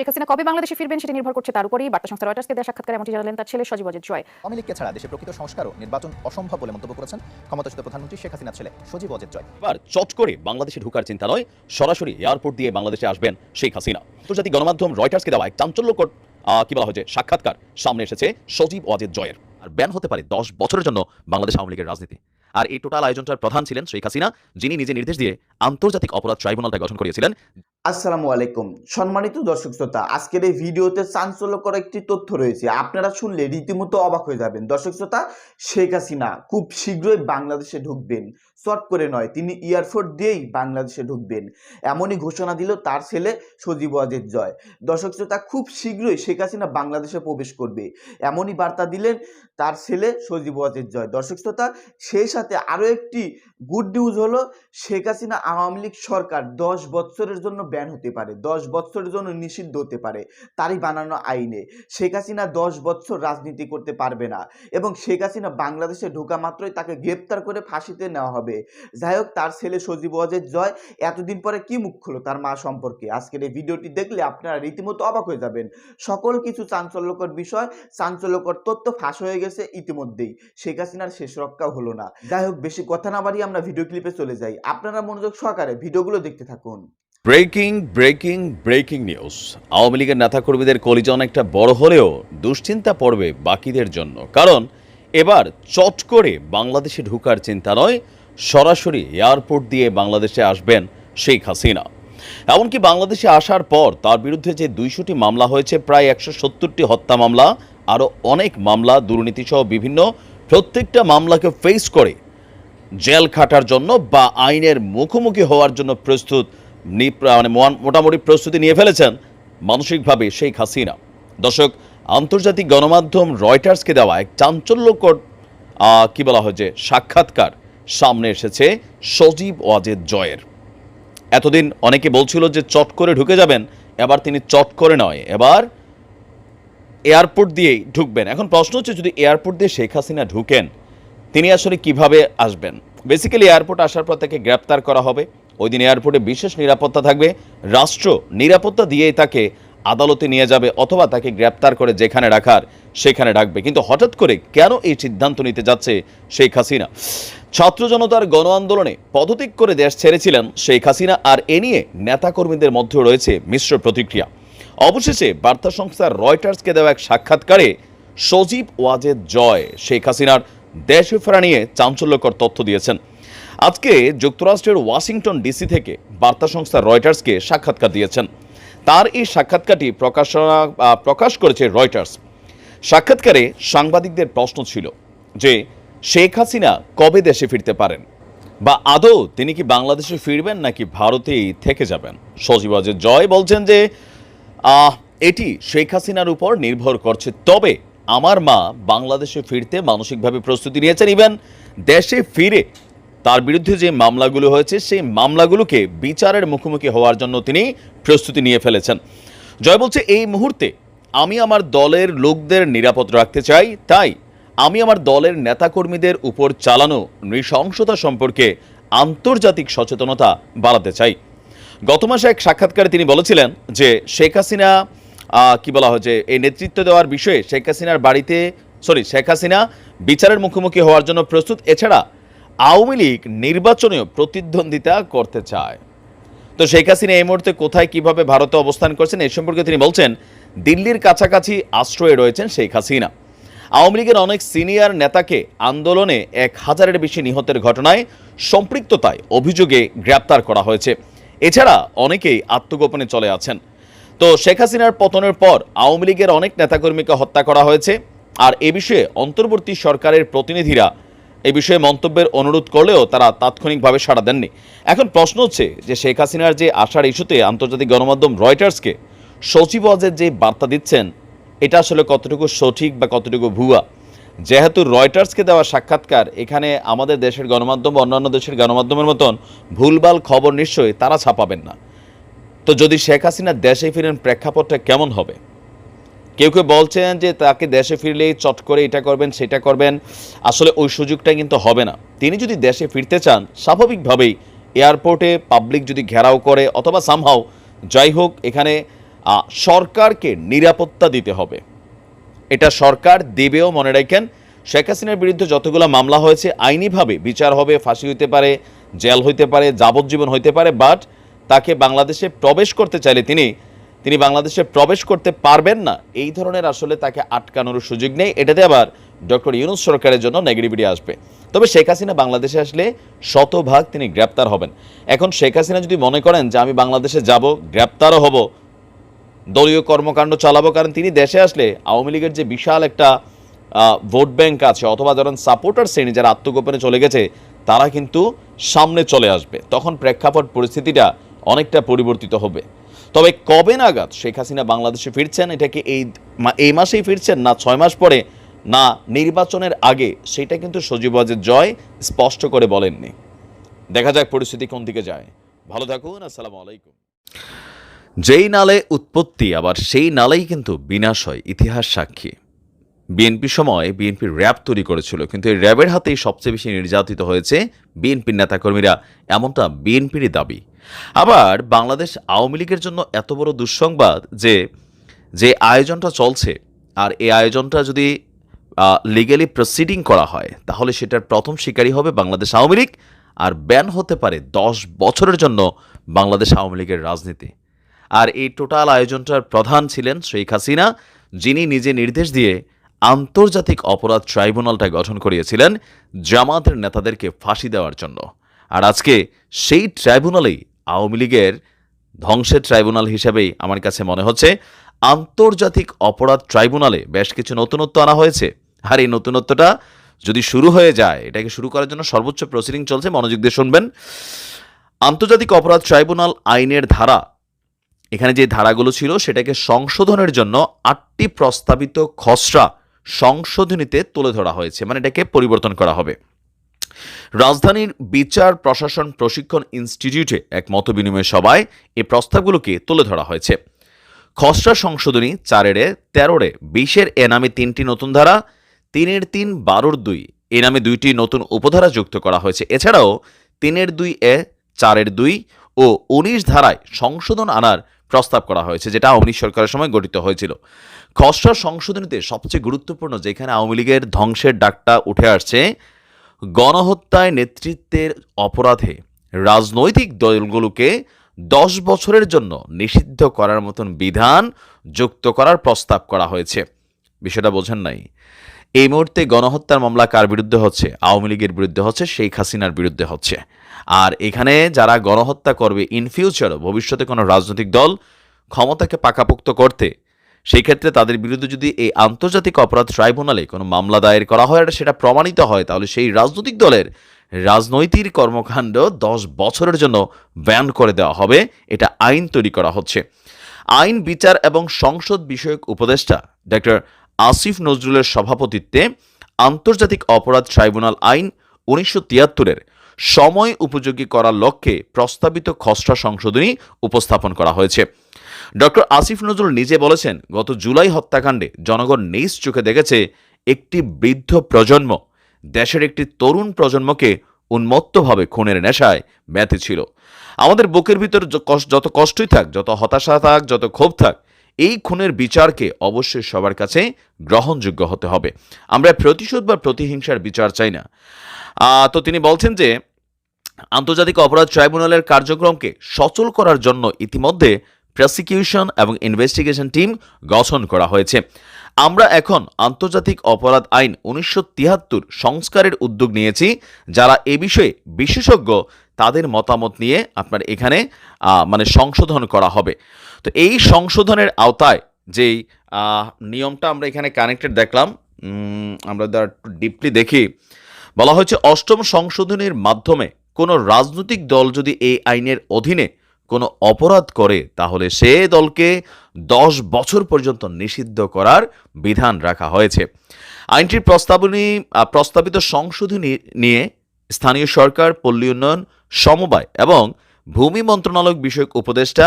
শেখ হাসিনা কবে বাংলাদেশে ফিরবেন সেটি নির্ভর করছে তার উপরেই। বার্তা সংস্থা রয়টার্সকে দেওয়া সাক্ষাৎকারে এমনটি জানালেন তার ছেলে সজীব অজিত জয়। আওয়ামী লীগকে ছাড়া দেশে প্রকৃত সংস্কার ও নির্বাচন অসম্ভব বলে মন্তব্য করেছেন ক্ষমতাচ্যুত প্রধানমন্ত্রী শেখ হাসিনার ছেলে সজীব অজিত জয়। এবার চট করে বাংলাদেশে ঢোকার চিন্তা নয় সরাসরি এয়ারপোর্ট দিয়ে বাংলাদেশে আসবেন শেখ হাসিনা। আন্তর্জাতিক গণমাধ্যম রয়টার্সকে দেওয়া এক চাঞ্চল্যকর কি বলা হয়েছে সাক্ষাৎকার সামনে এসেছে সজীব ওয়াজেদ জয়ের। আর ব্যান হতে পারে দশ বছরের জন্য বাংলাদেশ আওয়ামী লীগের রাজনীতি। আর এই টোটাল আয়োজনটার প্রধান ছিলেন শেখ হাসিনা, যিনি নিজে নির্দেশ দিয়ে আন্তর্জাতিক অপরাধ ট্রাইব্যুনালটা গঠন করেছিলেন আসসালামু আলাইকুম। সম্মানিত দর্শক শ্রোতা, আজকের এই ভিডিওতে চাঞ্চল্যকর একটি তথ্য রয়েছে। আপনারা শুনলে রীতিমতো অবাক হয়ে যাবেন। দর্শক শ্রোতা, শেখ হাসিনা খুব শীঘ্রই বাংলাদেশে ঢুকবেন। শর্ট করে নয়, তিনি এয়ারফোর্ট দিয়েই বাংলাদেশে ঢুকবেন। এমনই ঘোষণা দিল তার ছেলে সজীব ওয়াজেদ জয়। দর্শক শ্রোতা, খুব শীঘ্রই শেখ হাসিনা বাংলাদেশে প্রবেশ করবে। এমনই বার্তা দিলেন তার ছেলে সজীব ওয়াজেদ জয়। দর্শক শ্রোতা, সেই সাথে আরও একটি গুড নিউজ হলো, শেখ হাসিনা আওয়ামী লীগ সরকার দশ বছরের জন্য ব্যান হতে পারে, দশ বছরের জন্য নিষিদ্ধ হতে পারে, তারই বানানো আইনে। শেখ হাসিনা দশ বছর রাজনীতি করতে পারবে না এবং শেখ হাসিনা বাংলাদেশে ঢোকা মাত্রই তাকে গ্রেপ্তার করে ফাঁসিতে নেওয়া হবে। যাই হোক তার ছেলে সজীব ওয়াজেদ জয়, এতদিন পরে কি মুখ খুলো তার মা সম্পর্কে? আজকের এই ভিডিওটি দেখলে আপনারা রীতিমতো অবাক হয়ে যাবেন। সকল কিছু চাঞ্চল্যকর বিষয়, চাঞ্চল্যকর তথ্য ফাঁস হয়ে গেছে ইতিমধ্যেই। শেখ হাসিনার শেষ রক্ষাও হলো না। যাই হোক বেশি কথা না বাড়িয়ে আমরা ভিডিও ক্লিপে চলে যাই। আপনারা মনোযোগ সহকারে ভিডিওগুলো দেখতে থাকুন। Breaking breaking breaking news. Awami লীগের নেতাকর্মীদের কলিজা অনেকটা বড় হলেও দুশ্চিন্তা পড়বে বাকিদের জন্য। কারণ, এবার চট করে বাংলাদেশে ঢুকার চিন্তা নয় সরাসরি এয়ারপোর্ট দিয়ে বাংলাদেশে আসবেন শেখ হাসিনা। এমনকি বাংলাদেশে আসার পর তার বিরুদ্ধে যে দুইশোটি মামলা হয়েছে, প্রায় একশো সত্তরটি হত্যা মামলা, আরও অনেক মামলা, দুর্নীতিসহ বিভিন্ন প্রত্যেকটা মামলাকে ফেস করে জেল খাটার জন্য বা আইনের মুখোমুখি হওয়ার জন্য প্রস্তুত মানে মোটামুটি প্রস্তুতি নিয়ে ফেলেছেন মানসিকভাবে শেখ হাসিনা। দর্শক, আন্তর্জাতিক গণমাধ্যম রয়টার্সকে দেওয়া এক চাঞ্চল্যকর কি বলা হয় যে সাক্ষাৎকার সামনে এসেছে সজীব ওয়াজেদ জয়ের। এতদিন অনেকে বলছিল যে চট করে ঢুকে যাবেন, এবার তিনি চট করে নয়, এবার এয়ারপোর্ট দিয়েই ঢুকবেন। এখন প্রশ্ন হচ্ছে, যদি এয়ারপোর্ট দিয়ে শেখ হাসিনা ঢুকেন, তিনি আসলে কীভাবে আসবেন? বেসিক্যালি এয়ারপোর্ট আসার পর তাকে গ্রেপ্তার করা হবে। ওই দিন এয়ারপোর্টে বিশেষ নিরাপত্তা থাকবে। রাষ্ট্র নিরাপত্তা দিয়েই তাকে আদালতে নিয়ে যাবে, অথবা তাকে গ্রেপ্তার করে যেখানে রাখার, সেখানে রাখবে। কিন্তু হঠাৎ করে কেন এই সিদ্ধান্ত নিতে যাচ্ছে শেখ হাসিনা? ছাত্র জনতার গণ আন্দোলনে পদত্যাগ করে দেশ ছেড়েছিলেন শেখ হাসিনা আর এ নিয়ে নেতাকর্মীদের মধ্যে রয়েছে মিশ্র প্রতিক্রিয়া। অবশেষে বার্তা সংস্থা রয়টার্সকে দেওয়া এক সাক্ষাৎকারে সজীব ওয়াজেদ জয় শেখ হাসিনার দেশে ফেরা নিয়ে চাঞ্চল্যকর তথ্য দিয়েছেন। আজকে যুক্তরাষ্ট্রের ওয়াশিংটন ডিসি থেকে বার্তা সংস্থা রয়টার্সকে সাক্ষাৎকার দিয়েছেন। তার এই সাক্ষাৎকারটি প্রকাশনা প্রকাশ করেছে রয়টার্স। সাক্ষাৎকারে সাংবাদিকদের প্রশ্ন ছিল যে শেখ হাসিনা কবে দেশে ফিরতে পারেন? বা আদৌ তিনি কি বাংলাদেশে ফিরবেন নাকি ভারতেই থেকে যাবেন? সজীব ওয়াজেদ জয় বলছেন যে এটি শেখ হাসিনার উপর নির্ভর করছে। তবে আমার মা বাংলাদেশে ফিরতে মানসিকভাবে প্রস্তুতি নিয়েছেন। ইভেন দেশে ফিরে তার বিরুদ্ধে যে মামলাগুলো হয়েছে, সেই মামলাগুলোকে বিচারের মুখোমুখি হওয়ার জন্য তিনি প্রস্তুতি নিয়ে ফেলেছেন। জয় বলছে, এই মুহূর্তে আমি আমার দলের লোকদের নিরাপদ রাখতে চাই। তাই আমি আমার দলের নেতাকর্মীদের উপর চালানো নৃশংসতা সম্পর্কে আন্তর্জাতিক সচেতনতা বাড়াতে চাই। গত মাসে এক সাক্ষাৎকারে তিনি বলেছিলেন যে শেখ হাসিনা কি বলা হয়, যে এই নেতৃত্ব দেওয়ার বিষয়ে শেখ হাসিনার বাড়িতে, সরি, শেখ হাসিনা বিচারের মুখোমুখি হওয়ার জন্য প্রস্তুত। এছাড়া আওয়ামী লীগ নির্বাচনেও প্রতিদ্বন্দ্বিতা করতে চায়। তো শেখ হাসিনা এই মুহূর্তে কোথায়, কীভাবে ভারতে অবস্থান করছেন এই সম্পর্কে তিনি বলছেন, দিল্লির কাছাকাছি আশ্রয়ে রয়েছেন শেখ হাসিনা। আওয়ামী লীগের অনেক সিনিয়র নেতাকে আন্দোলনে এক হাজারের বেশি নিহতের ঘটনায় সম্পৃক্ততায় অভিযোগে গ্রেপ্তার করা হয়েছে। এছাড়া অনেকেই আত্মগোপনে চলে আছেন। তো শেখ হাসিনার পতনের পর আওয়ামী লীগের অনেক নেতাকর্মীকে হত্যা করা হয়েছে। আর এ বিষয়ে অন্তর্বর্তী সরকারের প্রতিনিধিরা এ বিষয়ে মন্তব্যের অনুরোধ করলেও তারা তাৎক্ষণিকভাবে সাড়া দেননি। এখন প্রশ্ন হচ্ছে যে শেখ হাসিনার যে আসার ইস্যুতে আন্তর্জাতিক গণমাধ্যম রয়টার্সকে সচিব যে বার্তা দিচ্ছেন এটা আসলে কতটুকু সঠিক বা কতটুকু ভুয়া? যেহেতু রয়টার্সকে দেওয়া সাক্ষাৎকার, এখানে আমাদের দেশের গণমাধ্যম বা অন্যান্য দেশের গণমাধ্যমের মতন ভুলভাল খবর নিশ্চয়ই তারা ছাপাবেন না। তো যদি শেখ হাসিনা দেশে ফিরেন, প্রেক্ষাপটটা কেমন হবে? কেউ কেউ বলছেন যে তাকে দেশে ফিরলেই চট করে এটা করবেন, সেটা করবেন। আসলে ওই সুযোগটা কিন্তু হবে না। তিনি যদি দেশে ফিরতে চান, স্বাভাবিকভাবেই এয়ারপোর্টে পাবলিক যদি ঘেরাও করে অথবা সামহাও যাই হোক, এখানে সরকারকে নিরাপত্তা দিতে হবে। এটা সরকার দেবেও মনে রাখেন, শেখ হাসিনার বিরুদ্ধে যতগুলো মামলা হয়েছে, আইনিভাবে বিচার হবে, ফাঁসি হইতে পারে, জেল হইতে পারে, যাবজ্জীবন হইতে পারে, বাট তাকে বাংলাদেশে প্রবেশ করতে চাইলে তিনি তিনি বাংলাদেশে প্রবেশ করতে পারবেন না। এই ধরনের আসলে তাকে আটকানোর সুযোগ নেই। এটাতে আবার ডক্টর ইউনুস সরকারের জন্য নেগেটিভিটি আসবে। তবে শেখ হাসিনা বাংলাদেশে আসলে শতভাগ তিনি গ্রেপ্তার হবেন। এখন শেখ হাসিনা যদি মনে করেন যে আমি বাংলাদেশে যাব, গ্রেপ্তারও হব দলীয় কর্মকাণ্ড চালাবো, কারণ তিনি দেশে আসলে আওয়ামী লীগের যে বিশাল একটা ভোট ব্যাংক আছে, অথবা ধরেন সাপোর্টার শ্রেণি যারা আত্মগোপনে চলে গেছে, তারা কিন্তু সামনে চলে আসবে। তখন প্রেক্ষাপট পরিস্থিতিটা অনেকটা পরিবর্তিত হবে। তবে কবে নাগাদ শেখ হাসিনা বাংলাদেশে ফিরছেন, এটা কি এই এই মাসেই ফিরছেন, না ছয় মাস পরে, না নির্বাচনের আগে, সেটা কিন্তু সজীব জয় স্পষ্ট করে বলেননি। দেখা যাক পরিস্থিতি কোন দিকে যায়। ভালো থাকুন, আসসালামু আলাইকুম। যেই নালে উৎপত্তি, আবার সেই নালেই কিন্তু বিনাশ হয়, ইতিহাস সাক্ষী। বিএনপি সময় বিএনপি র্যাব তৈরি করেছিল, কিন্তু এই র্যাবের হাতেই সবচেয়ে বেশি নির্যাতিত হয়েছে বিএনপির নেতাকর্মীরা, এমনটা বিএনপিরই দাবি। আবার বাংলাদেশ আওয়ামী লীগের জন্য এত বড় দুঃসংবাদ যে যে আয়োজনটা চলছে, আর এই আয়োজনটা যদি লিগালি প্রসিডিং করা হয়, তাহলে সেটার প্রথম শিকারী হবে বাংলাদেশ আওয়ামী লীগ, আর ব্যান হতে পারে দশ বছরের জন্য বাংলাদেশ আওয়ামী লীগের রাজনীতি। আর এই টোটাল আয়োজনটার প্রধান ছিলেন শেখ হাসিনা, যিনি নিজে নির্দেশ দিয়ে আন্তর্জাতিক অপরাধ ট্রাইব্যুনালটা গঠন করিয়েছিলেন জামাতের নেতাদেরকে ফাঁসি দেওয়ার জন্য। আর আজকে সেই ট্রাইব্যুনালেই আওয়ামী লীগের ধ্বংসের ট্রাইব্যুনাল হিসেবেই আমার কাছে মনে হচ্ছে, আন্তর্জাতিক অপরাধ ট্রাইব্যুনালে বেশ কিছু নতুনত্ব আনা হয়েছে। আর এই নতুনত্বটা যদি শুরু হয়ে যায়, এটাকে শুরু করার জন্য সর্বোচ্চ প্রসিডিং চলছে, মনোযোগ দিয়ে শুনবেন। আন্তর্জাতিক অপরাধ ট্রাইব্যুনাল আইনের ধারা এখানে যে ধারাগুলো ছিল সেটাকে সংশোধনের জন্য আটটি প্রস্তাবিত খসড়া সংশোধনীতে তুলে ধরা হয়েছে মানে এটাকে পরিবর্তন করা হবে। রাজধানীর বিচার প্রশাসন প্রশিক্ষণ ইনস্টিটিউটে এক মতবিনিময় সভায় এই প্রস্তাবগুলোকে তুলে ধরা হয়েছে। খসড়া সংশোধনী চারের এ, তেরোর বিশের এ নামে তিনটি নতুন ধারা, তিনের তিন, বারোর দুই, এ নামে দুইটি নতুন উপধারা যুক্ত করা হয়েছে। এছাড়াও তিনের দুই এ, চারের দুই ও উনিশ ধারায় সংশোধন আনার প্রস্তাব করা হয়েছে, যেটা আওয়ামী লীগ সরকারের সময় গঠিত হয়েছিল। খসড়া সংশোধনীতে সবচেয়ে গুরুত্বপূর্ণ যেখানে আওয়ামী লীগের ধ্বংসের ডাকটা উঠে আসছে, গণহত্যায় নেতৃত্বের অপরাধে রাজনৈতিক দলগুলোকে দশ বছরের জন্য নিষিদ্ধ করার মতন বিধান যুক্ত করার প্রস্তাব করা হয়েছে। বিষয়টা বোঝেন নাই। এই মুহূর্তে গণহত্যার মামলা কার বিরুদ্ধে হচ্ছে? আওয়ামী লীগের বিরুদ্ধে হচ্ছে, শেখ হাসিনার বিরুদ্ধে হচ্ছে। আর এখানে যারা গণহত্যা করবে ইন ফিউচার ভবিষ্যতে কোনো রাজনৈতিক দল ক্ষমতাকে পাকাপোক্ত করতে, সেই ক্ষেত্রে তাদের বিরুদ্ধে যদি এই আন্তর্জাতিক অপরাধ ট্রাইব্যুনালে কোনো মামলা দায়ের করা হয়, আর সেটা প্রমাণিত হয়, তাহলে সেই রাজনৈতিক দলের রাজনৈতিক কর্মকাণ্ড দশ বছরের জন্য ব্যান করে দেওয়া হবে। এটা আইন তৈরি করা হচ্ছে। আইন, বিচার এবং সংসদ বিষয়ক উপদেষ্টা ডক্টর আসিফ নজরুলের সভাপতিত্বে আন্তর্জাতিক অপরাধ ট্রাইব্যুনাল আইন উনিশশো তিয়াত্তরের সময় উপযোগী করার লক্ষ্যে প্রস্তাবিত খসড়া সংশোধনী উপস্থাপন করা হয়েছে। ডক্টর আসিফ নজরুল নিজে বলেছেন, গত জুলাই হত্যাকাণ্ডে জনগণ নিজ চোখে দেখেছে একটি বৃদ্ধ প্রজন্ম। দেশের একটি তরুণ প্রজন্মকে উন্মত্তভাবে খুনের নেশায় ব্যথে ছিল। আমাদের বুকের ভিতর যত কষ্টই থাক, যত হতাশা থাক, যত ক্ষোভ থাক এই খুনের বিচারকে অবশ্যই সবার কাছে গ্রহণযোগ্য হতে হবে। আমরা প্রতিশোধ বা প্রতিহিংসার বিচার চাই না। তো তিনি বলছেন যে, আন্তর্জাতিক অপরাধ ট্রাইব্যুনালের কার্যক্রমকে সচল করার জন্য ইতিমধ্যে প্রসিকিউশন এবং ইনভেস্টিগেশন টিম গঠন করা হয়েছে। আমরা এখন আন্তর্জাতিক অপরাধ আইন উনিশশো তিয়াত্তর সংস্কারের উদ্যোগ নিয়েছি, যারা এ বিষয়ে বিশেষজ্ঞ তাদের মতামত নিয়ে আপনার এখানে মানে সংশোধন করা হবে। তো এই সংশোধনের আওতায় যেই নিয়মটা আমরা এখানে কানেক্টেড দেখলাম আমরা একটু ডিপলি দেখি, বলা হয়েছে অষ্টম সংশোধনীর মাধ্যমে কোনো রাজনৈতিক দল যদি এই আইনের অধীনে কোনো অপরাধ করে, তাহলে সে দলকে দশ বছর পর্যন্ত নিষিদ্ধ করার বিধান রাখা হয়েছে। আইনটির প্রস্তাবনী প্রস্তাবিত সংশোধনী নিয়ে স্থানীয় সরকার, পল্লী উন্নয়ন সমবায় এবং ভূমি মন্ত্রণালয় বিষয়ক উপদেষ্টা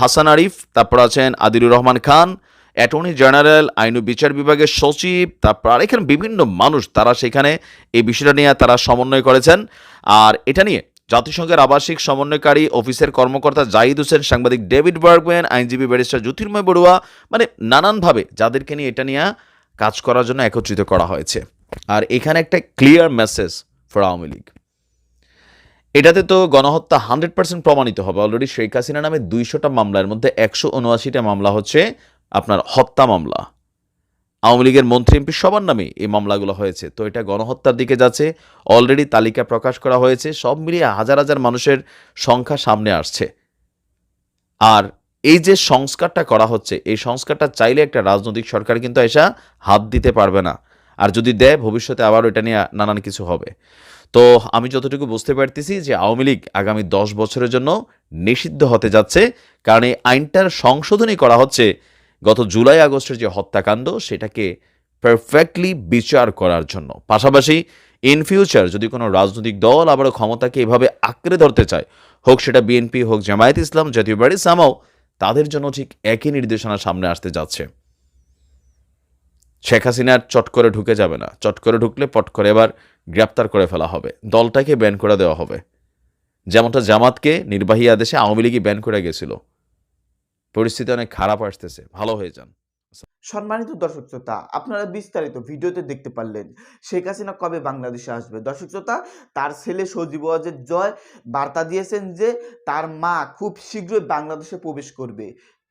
হাসান আরিফ, তারপর আছেন আদিলুর রহমান খান, অ্যাটর্নি জেনারেল, আইন ও বিচার বিভাগের সচিব, তারপর আর এখানে বিভিন্ন মানুষ তারা সেখানে এই বিষয়টা নিয়ে তারা সমন্বয় করেছেন। আর এটা নিয়ে জাতিসংঘের আবাসিক সমন্বয়কারী অফিসের কর্মকর্তা জাহিদ হোসেন, সাংবাদিক ডেভিড বার্গম্যান, আইনজীবী ব্যারিস্টার জ্যোতির্ময় বড়ুয়া মানে নানানভাবে যাদেরকে নিয়ে এটা নিয়ে কাজ করার জন্য একত্রিত করা হয়েছে। আর এখানে একটা clear message for Awami League. এটাতে তো গণহত্যা হান্ড্রেড পার্সেন্ট প্রমাণিত হবে। অলরেডি শেখ হাসিনা নামে দুইশোটা মামলার মধ্যে একশো উনআশিটা মামলা হচ্ছে আপনার হত্যা মামলা। আওয়ামী লীগের মন্ত্রী এমপি সবার নামে এই মামলাগুলো হয়েছে। তো এটা গণহত্যার দিকে যাচ্ছে। অলরেডি তালিকা প্রকাশ করা হয়েছে। সব মিলিয়ে হাজার হাজার মানুষের সংখ্যা সামনে আসছে। আর এই যে সংস্কারটা করা হচ্ছে, এই সংস্কারটা চাইলে একটা রাজনৈতিক সরকার কিন্তু এসা হাত দিতে পারবে না। আর যদি দেয়, ভবিষ্যতে আবার এটা নিয়ে নানান কিছু হবে। তো আমি যতটুকু বুঝতে পারতেছি যে আওয়ামী লীগ আগামী দশ বছরের জন্য নিষিদ্ধ হতে যাচ্ছে, কারণ এই আইনটার সংশোধনী করা হচ্ছে গত জুলাই আগস্টের যে হত্যাকাণ্ড, সেটাকে পারফেক্টলি বিচার করার জন্য। পাশাপাশি ইন ফিউচার যদি কোনো রাজনৈতিক দল আবারও ক্ষমতাকে এভাবে আঁকড়ে ধরতে চায়, হোক সেটা বিএনপি হোক জামায়াত ইসলাম, জাতীয় বাড়ি সামাও তাদের জন্য ঠিক একই নির্দেশনা সামনে আসতে যাচ্ছে। শেখ হাসিনার চট করে ঢুকে যাবে না। চট করে ঢুকলে পট করে এবার গ্রেপ্তার করে ফেলা হবে। দলটাকে ব্যান করে দেওয়া হবে। যেমনটা জামাতকে নির্বাহী আদেশে আওয়ামী লীগই ব্যান করে গেছিল। পরিস্থিতি অনেক খারাপ আসতেছে। ভালো হয়ে যান। সম্মানিত দর্শক শ্রোতা, আপনারা বিস্তারিত ভিডিওতে দেখতে পারলেন শেখ হাসিনা কবে বাংলাদেশে আসবে। দর্শক শ্রোতা, তার ছেলে সজীব ওয়াজেদ জয় বার্তা দিয়েছেন যে তার মা খুব শীঘ্রই বাংলাদেশে প্রবেশ করবে।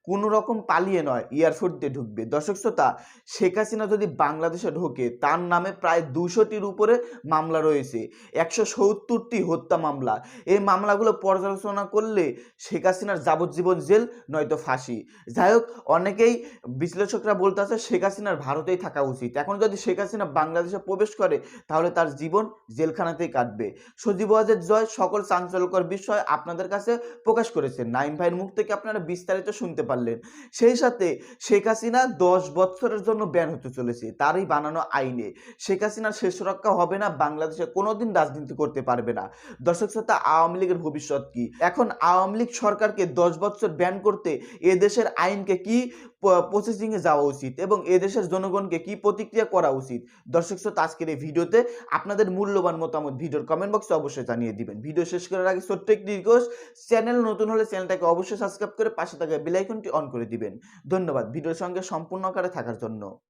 কোনো রকম পালিয়ে নয় এয়ারপোর্ট দিয়ে ঢুকবে। দর্শক শ্রোতা, শেখ হাসিনা যদি বাংলাদেশে ঢোকে, তার নামে প্রায় দুশোটির উপরে মামলা রয়েছে। একশো সত্তরটি হত্যা মামলা। এই মামলাগুলো পর্যালোচনা করলে শেখ হাসিনার যাবজ্জীবন জেল, নয়তো ফাঁসি। যাই হোক, অনেকেই বিশ্লেষকরা বলতেছে শেখ হাসিনার ভারতেই থাকা উচিত। এখন যদি শেখ হাসিনা বাংলাদেশে প্রবেশ করে, তাহলে তার জীবন জেলখানাতেই কাটবে। সজীব ওয়াজেদ জয়, সকল চাঞ্চল্যকর বিষয় আপনাদের কাছে প্রকাশ করেছে নাইম ভাইয়ের মুখ থেকে আপনারা বিস্তারিত শুনতে পারলেন। সেই সাথে শেখ হাসিনা দশ বছরের জন্য ব্যান হতে চলেছে, তারই বানানো আইনে। শেখ হাসিনার শেষ রক্ষা হবে না, বাংলাদেশে কোনোদিন রাজনীতি করতে পারবে না। দর্শক শ্রোতা, আওয়ামী লীগের ভবিষ্যৎ কি? এখন আওয়ামী লীগ সরকারকে দশ বছর ব্যান করতে এদেশের আইনকে কি প্রসেসিং এ যাওয়া উচিত এবং এদেশের জনগণকে কি প্রতিক্রিয়া করা উচিত? দর্শক শ্রোতা, আজকের এই ভিডিওতে আপনাদের মূল্যবান মতামত ভিডিওর কমেন্ট বক্সে অবশ্যই জানিয়ে দিবেন। ভিডিও শেষ করার আগে ছোট্ট একটি রিকোয়েস্ট চ্যানেল নতুন হলে চ্যানেলটাকে অবশ্যই সাবস্ক্রাইব করে পাশে থাকা বেলাইকনটি অন করে দিবেন। ধন্যবাদ ভিডিওর সঙ্গে সম্পূর্ণ আকারে থাকার জন্য।